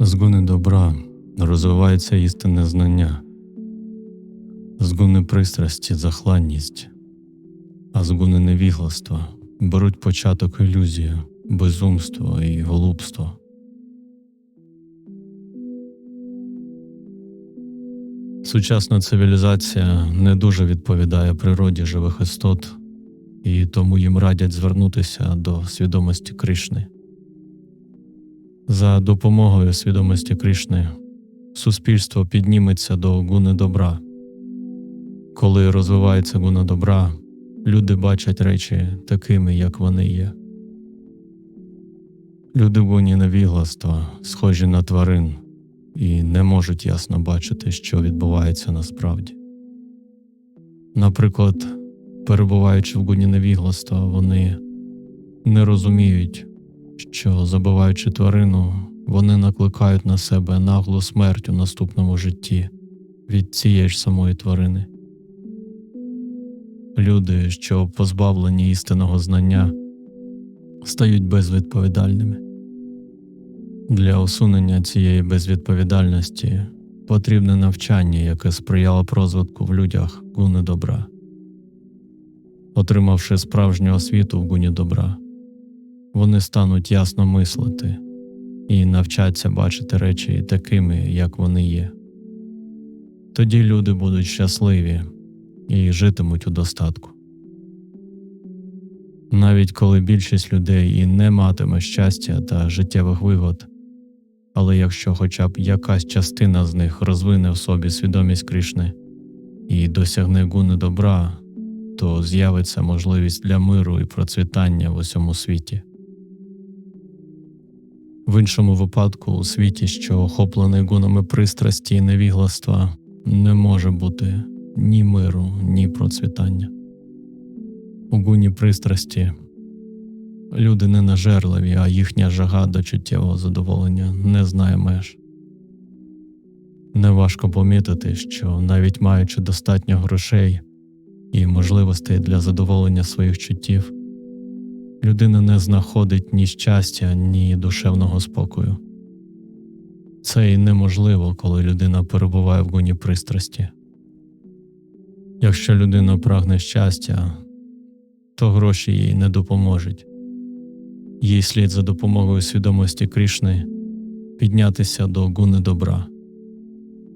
З гуни добра розвивається істинне знання, з гуни пристрасті захланність, а з гуни невігластва беруть початок ілюзія, безумство і голубство. Сучасна цивілізація не дуже відповідає природі живих істот, і тому їм радять звернутися до свідомості Кришни. За допомогою свідомості Кришни суспільство підніметься до гуни добра. Коли розвивається гуна добра, люди бачать речі такими, як вони є. Люди в гуні невігластва схожі на тварин і не можуть ясно бачити, що відбувається насправді. Наприклад, перебуваючи в гуні невігластва, вони не розуміють, що, забиваючи тварину, вони накликають на себе наглу смерть у наступному житті від цієї ж самої тварини. Люди, що позбавлені істинного знання, стають безвідповідальними. Для усунення цієї безвідповідальності потрібне навчання, яке сприяло б розвитку в людях гуни добра. Отримавши справжню освіту в гуні добра, вони стануть ясно мислити і навчаться бачити речі такими, як вони є. Тоді люди будуть щасливі і житимуть у достатку. Навіть коли більшість людей і не матиме щастя та життєвих вигод, але якщо хоча б якась частина з них розвине в собі свідомість Кришни і досягне гуни добра, то з'явиться можливість для миру і процвітання в усьому світі. В іншому випадку, у світі, що охоплений гунами пристрасті і невігластва, не може бути ні миру, ні процвітання. У гуні пристрасті люди не нажерливі, а їхня жага до чуттєвого задоволення не знає меж. Неважко помітити, що навіть маючи достатньо грошей і можливостей для задоволення своїх чуттів, людина не знаходить ні щастя, ні душевного спокою. Це і неможливо, коли людина перебуває в гуні пристрасті. Якщо людина прагне щастя, то гроші їй не допоможуть. Їй слід за допомогою свідомості Кришни піднятися до гуни добра.